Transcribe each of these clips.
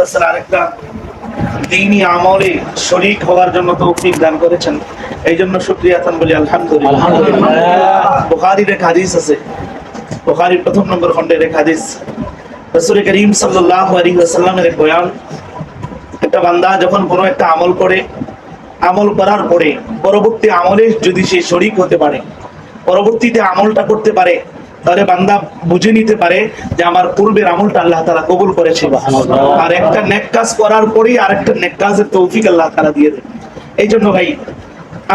আরেকটা দিনই আমলে শরিক হওয়ার জন্য তৌফিক দান করেছেন। এই জন্য শুক্রিয়া বলি আলহামদুলিল্লাহ। এক হাদিস আছে। বুখারীর প্রথম নম্বর খণ্ডের এক হাদিস। রাসূল করিম সাল্লাল্লাহু আলাইহি ওয়াসাল্লামের এক বয়ান একটা বান্দা যখন কোনো একটা আমল করে আমল করার পরে পরবর্তী আমলে যদি সে শরিক হতে পারে পরবর্তীতে আমলটা করতে পারে তাহলে বান্দা বুঝে নিতে পারে যে আমার পূর্বের আমলটা আল্লাহ তাআলা কবুল করেছে। আর একটা নেক কাজ করার পরেই আরেকটা নেক কাজের তৌফিক আল্লাহ তাআলা দিয়ে দেন। এই জন্য ভাই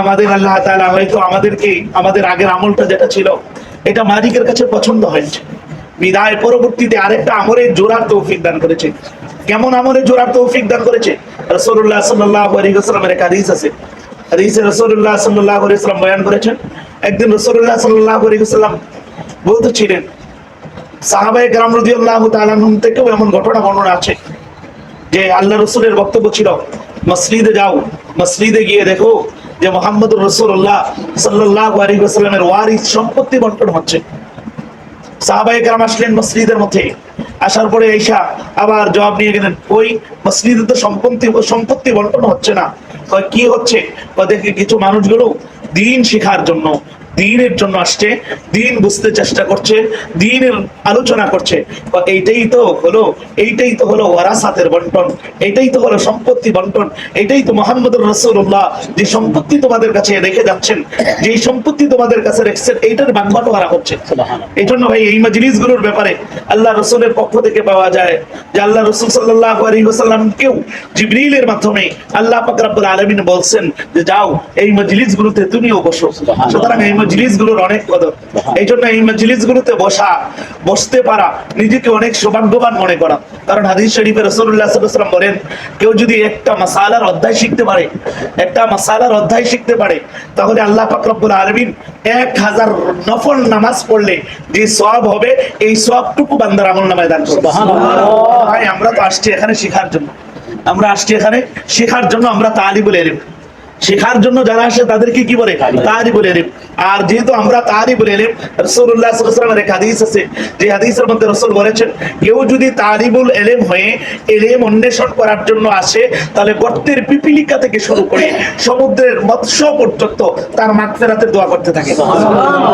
আমাদের আল্লাহ তাআলা হয়তো আমাদেরকে আমাদের আগের আমলটা যেটা ছিল এটা মালিকের কাছে পছন্দ হয়েছে। বিদায় পরবর্তীতে আরেকটা আমলে জোড়ার তৌফিক দান করেছে। কেমন আমলে জোরার তৌফিক দান করেছে? রাসূলুল্লাহ সাল্লাল্লাহু আলাইহি এক হাদিস আছে। হাদিসে রাসূলুল্লাহ সাল্লাল্লাহু আলাইহি বয়ান করেছেন একদিন রাসূলুল্লাহ সাল্লাল্লাহু আলাইহি ওয়াসাল্লাম বলতেছিলেন সাহাবায়ে কেরাম রাদিয়াল্লাহু তাআলা আনহুম থেকেও এমন ঘটনা বর্ণনা আছে যে আল্লাহ রসুলের বক্তব্য ছিল, মসজিদে যাও, মসজিদে গিয়ে দেখো যে মোহাম্মদ রসুল্লাহ সাল্লাহ আলী ওয়াসাল্লামের ওয়ারিস সম্পত্তি বন্টন হচ্ছে। সাহাবাই গ্রাম আসলেন মসজিদের মধ্যে। আসার পরে ঈশা আবার জবাব নিয়ে গেলেন, ওই মসজিদে তো সম্পত্তি সম্পত্তি বন্টন হচ্ছে না। কি হচ্ছে? দেখে কিছু মানুষগুলো দিন শেখার জন্য দিনের জন্য আসছে দিন বুঝতে চেষ্টা করছে দিনের আলোচনা করছে। এইটাই তো হলো এইটাই তো হলো ওয়ারাসাতের বন্টন এইটাই তো হলো সম্পত্তি বন্টন এটাই তো মোহাম্মদ রসুল্লাহ যে সম্পত্তি তোমাদের কাছে রেখে যাচ্ছেন যে সম্পত্তি তোমাদের কাছে রেখেছেন এইটার বাগবাটোয়ারা হচ্ছে। এই জন্য ভাই এই মজলিসগুলোর ব্যাপারে আল্লাহ রসুলের পক্ষ থেকে পাওয়া যায় যে আল্লাহ রসুল সাল্লাহ আলী কেউ জিবরিলের মাধ্যমে আল্লাহ পাকরাবুল আলমিন বলছেন যে যাও এই মজলিস গুলোতে তুমিও বসো। সুতরাং এই অনেক কদর। এই জন্য এই মজলিসগুলোতে বসা বসতে পারা নিজেকে অনেক সৌভাগ্যবান মনে করা। কারণ হাদিস শরীফে রসুল্লাহ সাল্লাম বলেন কেউ যদি একটা মাসালার অধ্যায় শিখতে পারে একটা মাসালার অধ্যায় শিখতে পারে তাহলে আল্লাহ পাকরাবুল আলমিন এক হাজার নফল নামাজ পড়লে যে সব হবে এই সবটুকু বান্দার আমল নামায় দান করবে। ভাই আমরা তো আসছি এখানে শেখার জন্য। আমরা আসছি এখানে শেখার জন্য আমরা তালি বলে এলিম। শেখার জন্য যারা আসে তাদেরকে কি বলে? তারি বলে এলিম। আর যেহেতু আমরা তারি বলে এলিম রসুল্লাহ সাল্লামের এক হাদিস আছে যে হাদিসের মধ্যে রসুল বলেছেন কেউ যদি তারিবুল এলেম হয়ে এলেম অন্বেষণ করার জন্য আসে তাহলে গর্তের পিপিলিকা থেকে শুরু করে সমুদ্রের মৎস্য পর্যন্ত তার মাগফিরাতের দোয়া করতে থাকে।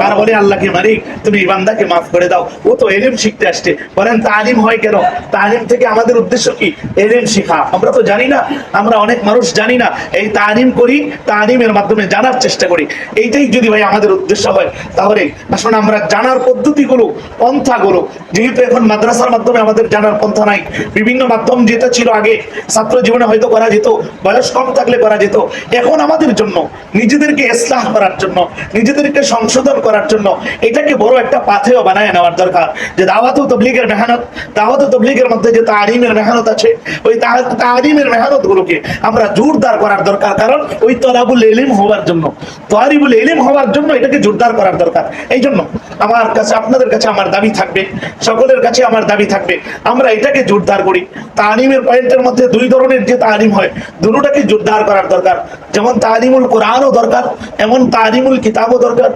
আর বলে আল্লাহকে মালিক তুমি এই বান্দাকে মাফ করে দাও। ও তো এলেম শিখতে আসছে। বলেন তালিম হয় কেন? তালিম থেকে আমাদের উদ্দেশ্য কি? এলেম শিখা। আমরা তো জানি না আমরা অনেক মানুষ জানি না। এই তালিম করি তালিমের মাধ্যমে জানার চেষ্টা করি। এইটাই যদি ভাই আমাদের উদ্দেশ্য হয়, তাহলে আসলে আমরা জানার পদ্ধতিগুলো, পন্থাগুলো, যেহেতু এখন মাদ্রাসার মাধ্যমে আমাদের জানার পন্থা নাই, বিভিন্ন মাধ্যম যেটা ছিল আগে, ছাত্র জীবনে হয়তো করা যেত, বয়স কম থাকলে করা যেত, এখন আমাদের জন্য, নিজেদেরকে ইসলাহ করার জন্য, নিজেদেরকে সংশোধন করার জন্য, এটাকে বড় একটা পাথেয় বানায় নেওয়ার দরকার, যে দাওয়াত তবলিগের মেহনত, দাওয়াত তবলিগের মধ্যে যে তারিমের মেহনত আছে, ওই তারিমের মেহনত গুলোকে আমরা জোরদার করার দরকার, কারণ ওই তলাবুল এলিম হওয়ার জন্য তহারিবুল এলিম হওয়ার জন্য এটাকে জোরদার করার দরকার। এই জন্য আমার কাছে, আপনাদের কাছে আমার দাবি থাকবে, সকলের কাছে আমার দাবি থাকবে, আমরা এটাকে জোরদার করি। তালিমের পয়েন্টের মধ্যে দুই ধরনের যে তালিম হয়, দুটোটাকে জোরদার করার দরকার। যেমন তালিমুল কোরআনও দরকার, এমন তালিমুল কিতাবও দরকার।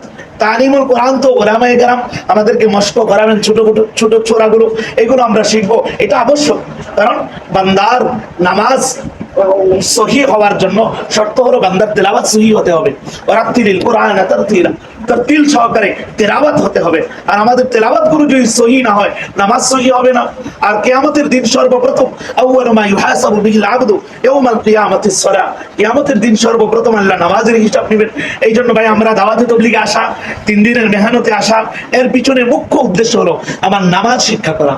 তালিমুল কোরআন তো ওলামায়ে কেরাম আমাদেরকে মস্ক করাবেন, ছোট ছোট ছোড়াগুলো এগুলো আমরা শিখব। এটা আবশ্যক। কারণ বান্দার নামাজ সহি হওয়ার জন্য শর্ত হলো বান্দার তেলাওয়াত সহি হতে হবে। কোরআন সহকারে তেলাওয়াত হতে হবে। আর আমাদেরগুলো যদি সহি না হয়, নামাজ সহি হবে না। আর কিয়ামতের দিন সর্বপ্রথম মা কিয়ামতের দিন সর্বপ্রথম আল্লাহ নামাজের হিসাব নেবেন। এই জন্য ভাই আমরা দাওয়াতে তবলিগে আসা, তিন দিনের মেহনতে আসা, এর পিছনে মুখ্য উদ্দেশ্য হলো আমার নামাজ শিক্ষা করা।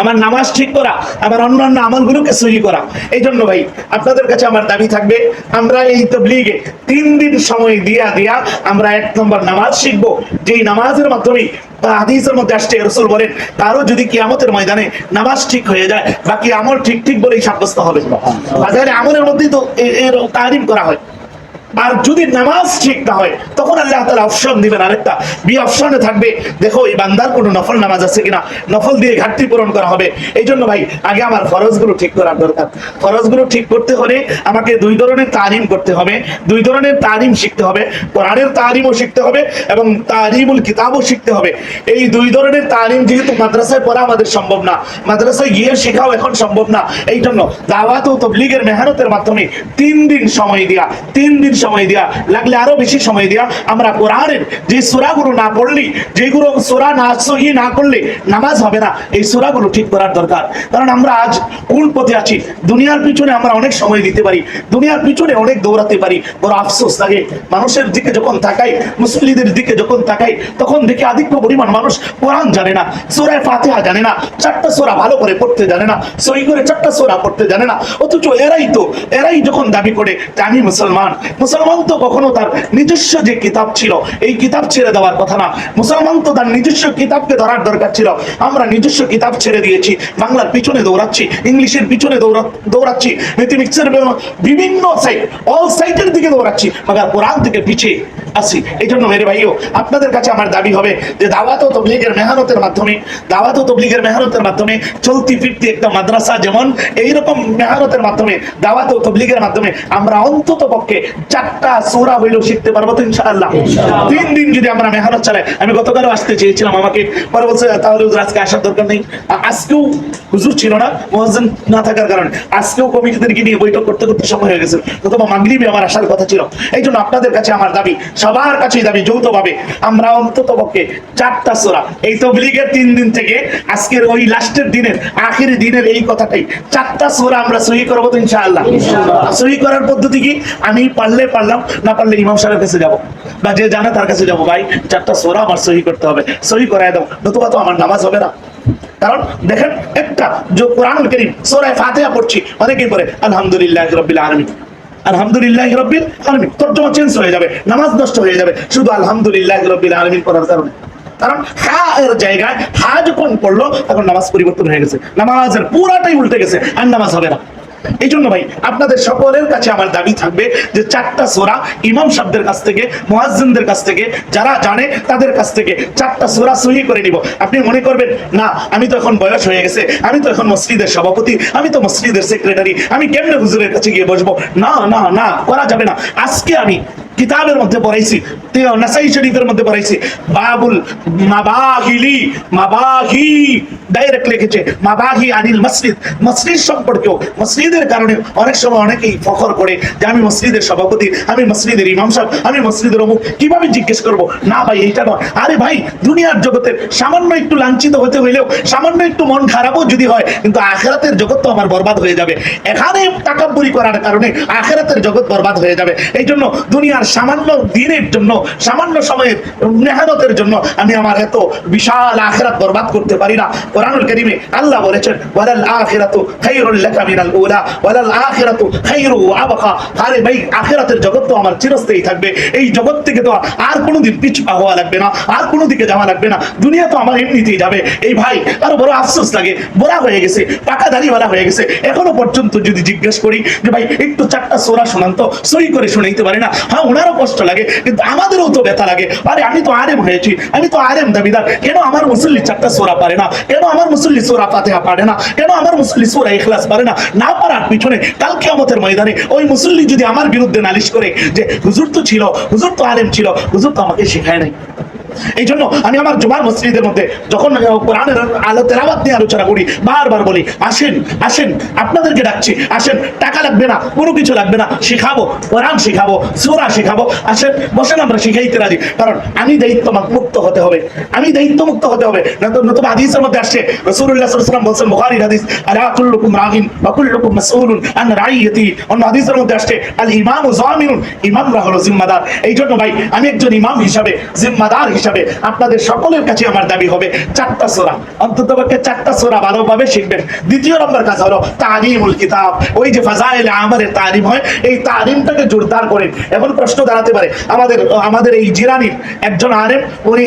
আমার নামাজ ঠিক করা আমার অন্যান্য আমলগুলোকে সহি করা। এই জন্য ভাই আপনাদের কাছে আমার দাবি থাকবে আমরা এই তবলিগে তিন দিন সময় দিয়া দিয়া আমরা এক নম্বর নামাজ শিখব। যেই নামাজের মাধ্যমে বা হাদিসের মধ্যে আসছে রসুল বলেন কারও যদি কিয়ামতের ময়দানে নামাজ ঠিক হয়ে যায় বাকি আমল ঠিক ঠিক বলেই সাব্যস্ত হবে। বাজারে আমলের মধ্যেই তো এর তারিম করা হয়। আর যদি নামাজ ঠিক না হয়, তখন আল্লাহ তালা অপশন দিবেন আরেকটা। বি অপশনে থাকবে, দেখো এই বান্দার কোনো নফল নামাজ আছে কিনা? নফল দিয়ে ঘাটতি পূরণ করা হবে। এই জন্য ভাই, আগে আমার ফরজগুলো ঠিক করার দরকার। ফরজগুলো ঠিক করতে হলে আমাকে দুই ধরনের তালিম করতে হবে। দুই ধরনের তালিম শিখতে হবে। কোরআনের তালিমও শিখতে হবে এবং তালিমুল কিতাবও শিখতে হবে। এই দুই ধরনের তালিম যেহেতু মাদ্রাসায় পড়া আমাদের সম্ভব না, মাদ্রাসায় গিয়ে শেখাও এখন সম্ভব না। এই জন্য দাওয়াত ও তবলিগের মেহনতের মাধ্যমে তিন দিন সময় দেওয়া তিন দিন সময় দিয়া, লাগলে আরও বেশি সময় দিয়া আমরা কোরআনের যে সুরাগুলো না পড়লি, যেগুলো সুরা না, সহি না করলে নামাজ হবে না, এই সুরাগুলো ঠিক করার দরকার। কারণ আমরা আজ কোন পথে আছি? দুনিয়ার পিছনে আমরা অনেক সময় দিতে পারি, দুনিয়ার পিছনে অনেক দৌড়াতে পারি। বড় আফসোস লাগে, মানুষের দিকে যখন তাকাই মুসলিদের দিকে যখন তাকাই, তখন দেখি আধিক্য পরিমাণ মানুষ কোরআন জানে না, সোরায় ফাতেহা জানে না, চারটা সোরা ভালো করে পড়তে জানে না সই করে চারটা সোরা পড়তে জানে না। অথচ এরাই তো, এরাই যখন দাবি করে আমি মুসলমান মুসলমান তো কখনো তার নিজস্ব যে কিতাব ছিল, এই কিতাব ছেড়ে দেওয়ার কথা না। মুসলমান তো তার নিজস্ব কিতাবকে ধরার দরকার ছিল। আমরা নিজস্ব কিতাব ছেড়ে দিয়েছি, বাংলার পিছনে দৌড়াচ্ছি, ইংলিশের পিছনে দৌড়া দৌড়াচ্ছি ম্যাথমেটিক্সের বিভিন্ন সাইট অল সাইটের দিকে দৌড়াচ্ছি, মাগার কোরআন থেকে পিছিয়ে আসি। এই জন্য মেরে ভাইও, আপনাদের কাছে আমার দাবি হবে যে দাওয়াত ও তবলিগের মেহনতের মাধ্যমে, দাওয়াত ও তবলিগের মেহনতের মাধ্যমে চলতি ফিরতি একটা মাদ্রাসা যেমন, এইরকম মেহনতের মাধ্যমে, দাওয়াত ও তবলিগের মাধ্যমে আমরা অন্তত পক্ষে চারটা সূরা হইলেও শিখতে পারব তো ইনশাআল্লাহ। তিন দিন যদি আমরা মেহনত চালাই আমি গতকালও আসতে চেয়েছিলাম আমাকে। পরে বলছে তাহলে আজকে আসার দরকার নেই। আজকেও হুজুর ছিল না মহাজন না থাকার কারণে। আজকেও কমিটিদেরকে নিয়ে বৈঠক করতে করতে সময় হয়ে গেছে। অথবা মাগরিবি আমার আসার কথা ছিল। এই জন্য আপনাদের কাছে আমার দাবি সবার কাছেই দাবি যৌথভাবে আমরা অন্তত পক্ষে চারটা সোরা এই তবলিগের তিন দিন থেকে আজকের ওই লাস্টের দিনের আখের দিনের এই কথাটাই চারটা সোরা আমরা সহি করব তো ইনশাআল্লাহ। সহি করার পদ্ধতি কি? আমি পারলে পারলাম, না পারলে ইমাম সাহেবের কাছে যাব। বা যে জানে তার কাছে যাব। ভাই, চারটা সোরা আমার সহি করতে হবে। সহি করায় দাও, নতুবা তো আমার নামাজ হবে না। কারণ দেখেন, একটা যে কোরআনুল করিম সূরা ফাতিহা পড়ছি, অনেকেই পড়ে আলহামদুলিল্লাহ আলহামদুলিল্লাহ রব্বিল আলামিন। তর্জমা চেঞ্জ হয়ে যাবে, নামাজ নষ্ট হয়ে যাবে। শুধু আলহামদুলিল্লাহ রব্বিল আলামিন পড়ার কারণে। কারণ হা এর জায়গায় হা যখন পড়ল তখন নামাজ পরিবর্তন হয়ে গেছে। নামাজের পুরাটাই উল্টে গেছে, আর নামাজ হবে না। এই জন্য ভাই, আপনাদের সকলের কাছে আমার দাবি থাকবে যে চারটা সোরা ইমাম সাহেবদের কাছ থেকে, মুয়াজ্জিনদের কাছ থেকে, যারা জানে তাদের কাছ থেকে চারটা সোরা সহি করে নিব। আপনি মনে করবেন, না, আমি তো এখন বয়স হয়ে গেছে, আমি তো এখন মসজিদের সভাপতি, আমি তো মসজিদের সেক্রেটারি, আমি কেমনে হুজুরের কাছে গিয়ে বসবো? না না না, করা যাবে না। আজকে আমি কিতাবের মধ্যে পড়াইছি নাসাই শরীফের মধ্যে পড়াইছি, বাবুল মাবাহিলি, মাবাহি ডাইরেক্ট লিখেছে, মাবাহি আনিল মসজিদ। মসজিদ সম্পর্কেও, মসজিদের কারণে অনেক সময় অনেকেই ফখর করে যে আমি মসজিদের সভাপতি, আমি মসজিদের ইমাম সাহেব, আমি মসজিদের অমুক, কীভাবে জিজ্ঞেস করব? না ভাই, এইটা নয়। আরে ভাই, দুনিয়ার জগতের সামান্য একটু লাঞ্ছিত হতে হইলেও, সামান্য একটু মন খারাপও যদি হয়, কিন্তু আখেরাতের জগৎ তো আমার বরবাদ হয়ে যাবে। এখানে টাকাপুরি করার কারণে আখেরাতের জগৎ বরবাদ হয়ে যাবে। এই জন্য দুনিয়ার সামান্য দিনের জন্য, সামান্য সময়ের মেহনতের জন্য আমি আমার এত বিশাল আখেরাত বরবাদ করতে পারি না। কোরআনুল কারীমে আল্লাহ বলেছেন, ওয়ালাল আখিরাতু খায়রুল লাকা মিনাল উলা, ওয়ালাল আখিরাতু খায়রু ওয়া আবকা আরে ভাই, আখিরাতের জগৎ তো আমার চিরস্থায়ী থাকবে। এই জগৎ থেকে তো আর কোনোদিন পিছু হওয়া লাগবে না, আর কোনো দিকে যাওয়া লাগবে না। দুনিয়া তো আমার এমনিতেই যাবে। এই ভাই, আরও বড় আফসোস লাগে। বড়া হয়ে গেছে, পাকা দাড়িওয়ালা হয়ে গেছে। এখনও পর্যন্ত যদি জিজ্ঞেস করি যে, ভাই, একটু চারটা সোরা শোনান তো সই করে শুনাইতে পারে না? হ্যাঁ ওনারও কষ্ট লাগে, কিন্তু আমাদেরও তো ব্যথা লাগে। আরে, আমি তো আরেম হয়েছি, আমি তো আরেম দাবিদার। কেন আমার মুসল্লি চারটা সোরা পারে না? কেন আমার মুসল্লি সোরা ফাতেহা পারে না? কেন আমার মুসল্লি সোরা ইখলাস পারে না? না পারার পিছনে কাল কিয়ামতের ময়দানে ওই মুসল্লি যদি আমার বিরুদ্ধে নালিশ করে যে, হুজুর তো ছিল, হুজুর তো আলেম ছিল, হুজুর তো আমাকে শেখায় নাই। এই জন্য আমি আমার জুমার মসজিদের মধ্যে যখন কোরআনের আলো তেলাবাদ নিয়ে আলোচনা করি, বারবার বলি, আসেন আসেন, আপনাদেরকে ডাকছি, আসেন, টাকা লাগবে না, কোনো কিছু লাগবে না, শিখাবো, কোরআন শিখাবো, সুরা শিখাবো, আসেন, বসেন, আমরা শিখাইতে রাজি। কারণ আমি দায়িত্ব মুক্ত হতে হবে, আমি দায়িত্ব মুক্ত হতে হবে। নতুন নতুন হাদিসের মধ্যে আসছে রসুল্লাহ সাল্লাম বলছেন, বুখারীর হাদিস, আলা কুল্লুকুম রাগিন ওয়া কুল্লুকুম মাসউলুন আন রাইয়াতি। অন্য হাদিসের মধ্যে আসছে, আল ইমামু জামিনুন ইমামরা হলো জিম্মাদার। এই জন্য ভাই, আমি একজন ইমাম হিসাবে জিম্মাদার হিসাবে হিসাবে আপনাদের সকলের কাছে আমার দাবি হবে চারটা সোরা। অন্তত পক্ষে চারটা সোরা ভালোভাবে শিখবেন। দ্বিতীয় নম্বর কাজ হলো তারিমুল কিতাব। ওই যে ফাজাইল আমাদের তারিম হয়, এই তারিমটাকে জোরদার করেন। এখন প্রশ্ন দাঁড়াতে পারে। আমাদের আমাদের এই জিরানির একজন আরেম উনি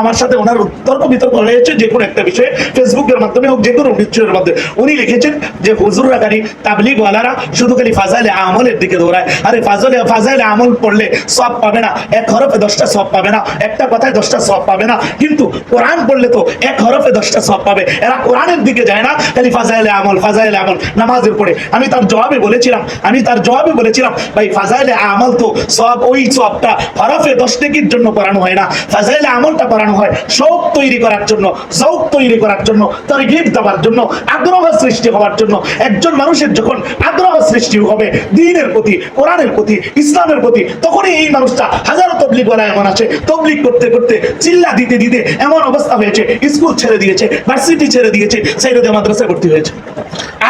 আমার সাথে ওনার তর্ক বিতর্ক হয়েছে যে কোনো একটা বিষয়ে, ফেসবুকের মাধ্যমে হোক, যে কোনো বিষয়ের মধ্যে। উনি লিখেছেন যে, হুজুররা খালি তাবলিগ ওয়ালারা শুধু খালি ফাজাইলে আমলের দিকে দৌড়ায়। আরে ফাজলে ফাজাইলে আমল পড়লে সব পাবে না। এক হরফে দশটা সব পাবে না। একটা কথায় দশটা সব পাবে না। কিন্তু কোরআন পড়লে তো এক হরফে দশটা সব পাবে। এরা কোরআনের দিকে যায় না। খালি ফাজাইলে আমল ফাজাইলে আমল, নামাজের পড়ে আমি তার জবাবে বলেছিলাম, আমি তার জবাবে বলেছিলাম, ভাই, ফাজাইলে আমল তো সব ওই সবটা হরফে দশ নেকির জন্য পড়ানো হয় না। ফাজাইলে আমলটা পড়ানো হয় শৌক তৈরি করার জন্য শৌক তৈরি করার জন্য, তরগিব দেওয়ার জন্য, আগ্রহ সৃষ্টি হওয়ার জন্য। একজন মানুষের যখন আগ্রহ সৃষ্টি হবে দিনের প্রতি, কোরআনের প্রতি, ইসলামের প্রতি, তখনই এই মানুষটা হাজারো তবলিগ বলা এমন আছে। তবলিগ করতে করতে চিল্লা দিতে দিতে এমন অবস্থা হয়েছে। স্কুল ছেড়ে দিয়েছে ভার্সিটি ছেড়ে দিয়েছে সাইডে মাদ্রাসায় ভর্তি হয়েছে।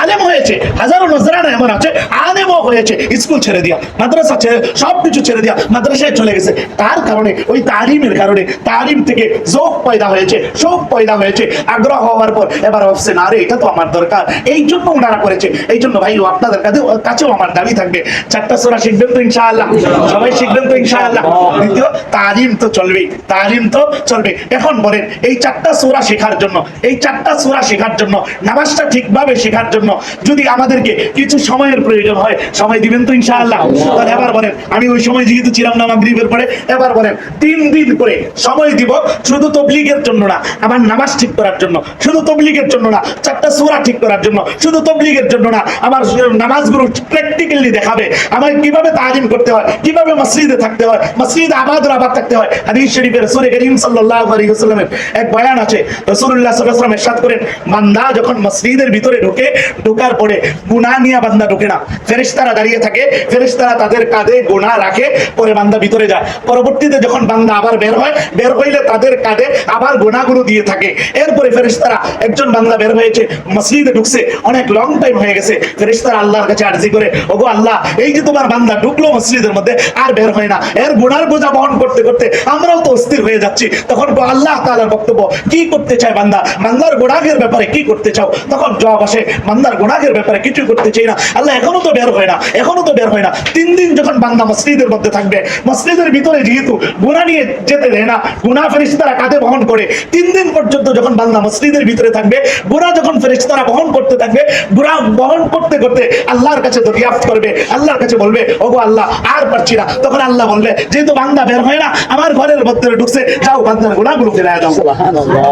আলেম হয়েছে, হাজারো নজরানা এমন আছে, আলেমও হয়েছে, স্কুল ছেড়ে দিয়া, মাদ্রাসা ছেড়ে সব কিছু ছেড়ে দিয়া মাদ্রাসায় চলে গেছে। তার কারণে, ওই তালিমের কারণে তালিম থেকে যোগ পয়দা হয়েছে শোক পয়দা হয়েছে, আগ্রহ হওয়ার পর এবার ভাবছে, না রে, এটা তো আমার দরকার। এই জন্য ওনারা করেছে। এই জন্য ভাই আপনাদের কাছে কাছেও আমার দাবি থাকবে। চারটা সোরা শিখবেন তো ইনশাআল্লাহ। সবাই শিখবেন তো ইনশাআল্লাহ। দ্বিতীয়, তালিম তো চলবেই, তালিম তো চলবে এখন বলেন, এই চারটা সোরা শেখার জন্য, এই চারটা সোরা শেখার জন্য নামাজটা ঠিকভাবে শেখার জন্য যদি আমাদেরকে কিছু সময়ের প্রয়োজন হয়, সময় দিবেন তো ইনশাআল্লাহ। তাহলে এবার বলেন, আমি ওই সময় যেহেতু ছিলাম না মাগরিবের পরে, এবার বলেন, তিন দিন করে সময় দিব শুধু তবলিগের জন্য না আমার নামাজ ঠিক করার জন্য, শুধু তবলিগের জন্য না, চারটা সূরা ঠিক করার জন্য, শুধু তবলিগের জন্য না, আমার নামাজগুলো প্র্যাকটিক্যালি দেখাবে, আমার কীভাবে তালিম করতে হয়, কীভাবে মসজিদে থাকতে হয়, মসজিদ আবাদ আবাদ থাকতে হয়। হাদিস শরীফের রাসূল করিম সাল্লাল্লাহু আলাইহি ওয়াসাল্লামের এক বয়ান আছে, রাসূলুল্লাহ সাল্লাল্লাহু আলাইহি ওয়াসাল্লাম ইরশাদ করেন, বান্দা যখন মসজিদের ভিতরে ঢোকে ঢোকার পরে গুনাহ নিয়ে বান্দা ঢোকে না। ফেরেশতারা দাঁড়িয়ে থাকে, ফেরেশতারা তাদের কাঁধে গুনাহ রাখে, পরে বান্দা ভিতরে যায়। পরবর্তীতে যখন বান্দা আবার বের হয়, বের হইলে তাদের কাঁধে আবার গুনাহগুলো দিয়ে থাকে। এরপরে ফেরেশতারা একজন বান্দা বের হয়েছে, মসজিদে ঢুকছে, অনেক লং টাইম হয়ে গেছে। ফেরেশতারা আল্লাহর কাছে আরজি করে, ওগো আল্লাহ, এই যে তোমার বান্দা ঢুকলো মসজিদের মধ্যে, আর বের হয় না। এর গুনার বোঝা বহন করতে করতে আমরাও তো অস্থির হয়ে যাচ্ছি। তখন আল্লাহ তাআলার বক্তব্য, কি করতে চায় বান্দা? বান্দার গুনাহের ব্যাপারে কি করতে চাও? তখন জবাব আসে বান্দার গুনাহের ব্যাপারে কিছু করতে চাই না। আল্লাহ এখনও তো বের হয় না এখনও তো বের হয় না। তিন দিন যখন বান্দা মসজিদের মধ্যে থাকবে মসজিদের ভিতরে যেহেতু গুনাহ নিয়ে যেতে দেয় না গুনাহ ফেরেশতারা কাঁধে বহন করে তিন দিন পর্যন্ত যখন বান্দা মসজিদের ভিতরে থাকবে গুনাহ যখন ফেরেশতারা বহন করতে থাকবে গুনাহ বহন করতে করতে আল্লাহর কাছে দরিয়াফত করবে আল্লাহর কাছে বলবে ওগো আল্লাহ আর পারছি না। তখন আল্লাহ বলবে যেহেতু বান্দা বের হয় না আমার ঘরের ভিতরে ঢুকছে যাও বান্দার গুনাহগুলো ফেলে দাও।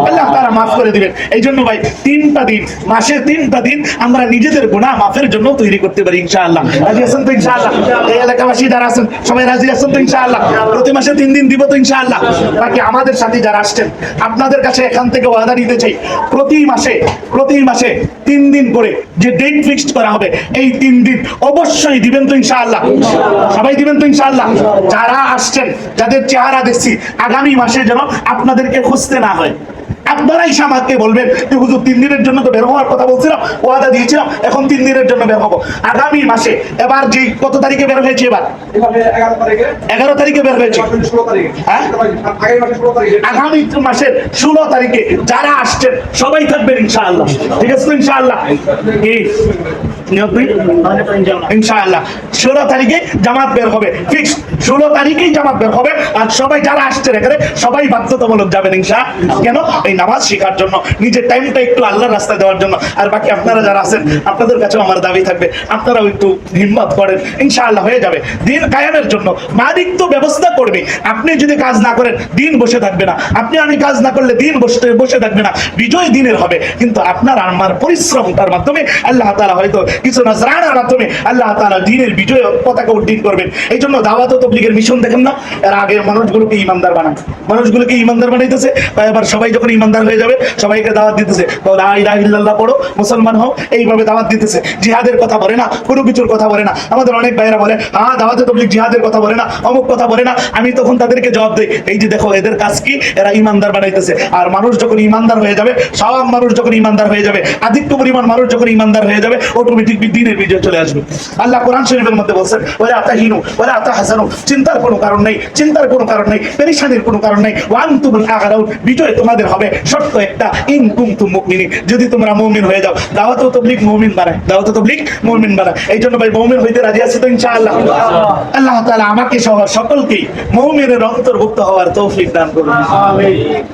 আল্লাহ তারা মাফ করে দিবেন। এই জন্য ভাই তিনটা দিন মাসে তিনটা দিন আমরা নিজেদের গুনাহ মাফের জন্য তৈরি করতে পারি, ইনশাআল্লাহ। রাজি তো, ইনশাআল্লাহ? এই এলাকাবাসী যারা আছেন, সবাই রাজি তো, ইনশাআল্লাহ? প্রতি মাসে তিন দিন দিব তো, ইনশাআল্লাহ? বাকি আমাদের সাথে যারা আসছেন, আপনাদের কাছে এখান থেকে ওয়াদা চাই। প্রতি মাসে প্রতি মাসে তিন দিন করে যে ডেট ফিক্সড করা হবে, এই তিন দিন অবশ্যই দিবেন তো, ইনশাআল্লাহ। সবাই দিবেন তো, ইনশাআল্লাহ? যারা আসছেন, যাদের চেহারা দেখছি, আগামী মাসে যেন আপনাদেরকে খুঁজতে না হয়। আপনারাই আমাকে বলবেন যে হুজুর তিন দিনের জন্য তো বের হওয়ার কথা বলছিলাম ওয়াদা দিয়েছিলাম এখন তিন দিনের জন্য বের হব। আগামী মাসে এবার যে কত তারিখে বের হয়েছে এবার? এগারো তারিখে? বের হয়েছে। হ্যাঁ? তারিখে? আগামী মাসের ষোলো তারিখে যারা আসছেন সবাই থাকবেন ইনশাআল্লাহ। ঠিক আছে ইনশাআল্লাহ? কি? শেখার জন্য, নিজের টাইমটা একটু দেওয়ার জন্য। আর বাকি আপনারা যারা আছেন, আপনাদের আমার দাবি থাকবে, আপনারাও একটু হিম্মত করেন, ইনশাআল্লাহ হয়ে যাবে। দিন কায়েমের জন্য মালিক তো ব্যবস্থা করবে আপনি যদি কাজ না করেন, দিন বসে থাকবে না। আপনি আমি কাজ না করলে দিন বসে বসে থাকবে না। বিজয় দিনের হবে। কিন্তু আপনার আমার পরিশ্রমটার মাধ্যমে আল্লাহ তাআলা হয়তো কিছু নজরানার মাধ্যমে আল্লাহ তাআলা দিনের বিজয় পতাকা উড্ডীন করবেন। এই জন্য দাওয়াত তবলিগের মিশন দেখেন না, এর আগে মানুষগুলোকে ইমানদার বানান। মানুষগুলোকে ইমানদার বানাইতেছে, তাই এবার সবাই যখন ইমানদার হয়ে যাবে, সবাইকে দাওয়াত দিতেছে। ইল্লাল্লাহ পড়ো, মুসলমান হও, এইভাবে দাওয়াত দিতেছে। জিহাদের কথা বলে না, কোনো কিছুর কথা বলে না। আমাদের অনেক ভাইরা বলে হ্যাঁ দাওয়াতে তবলিগ জিহাদের কথা বলে না, অমুক কথা বলে না। আমি তখন তাদেরকে জবাব দেই, এই যে দেখো, এদের কাজ কি? এরা ইমানদার বানাইতেছে। আর মানুষ যখন ইমানদার হয়ে যাবে, সব মানুষ যখন ইমানদার হয়ে যাবে, আধিক্য পরিমাণ মানুষ যখন ইমানদার হয়ে যাবে অটোমেটিক দিনের বিজয় চলে আসবে। আল্লাহ কোরআন শরীফের মধ্যে বলছেন ওরা আতা হিনু ওরা আতা হাসানো চিন্তার কোনো কারণ নেই, চিন্তার কোনো কারণ নেই, পেরেশানির কোনো কারণ নেই। ওয়ান তুমুল আগারাউন বিজয় তোমাদের হবে। শর্ত একটা, ইন কুমতুম মুমিনি যদি তোমরা মুমিন হয়ে যাও, দাওয়াত তবলিগ মুমিন বানায়, দাওয়াত তবলিগ মুমিন বানায়। এই জন্য ভাই, মুমিন হইতে রাজি আছি তো ইনশাআল্লাহ। আল্লাহ তাআলা আমাকে সহ সকলকেই মুমিনের অন্তর্ভুক্ত হওয়ার তৌফিক দান করুন। আমিন।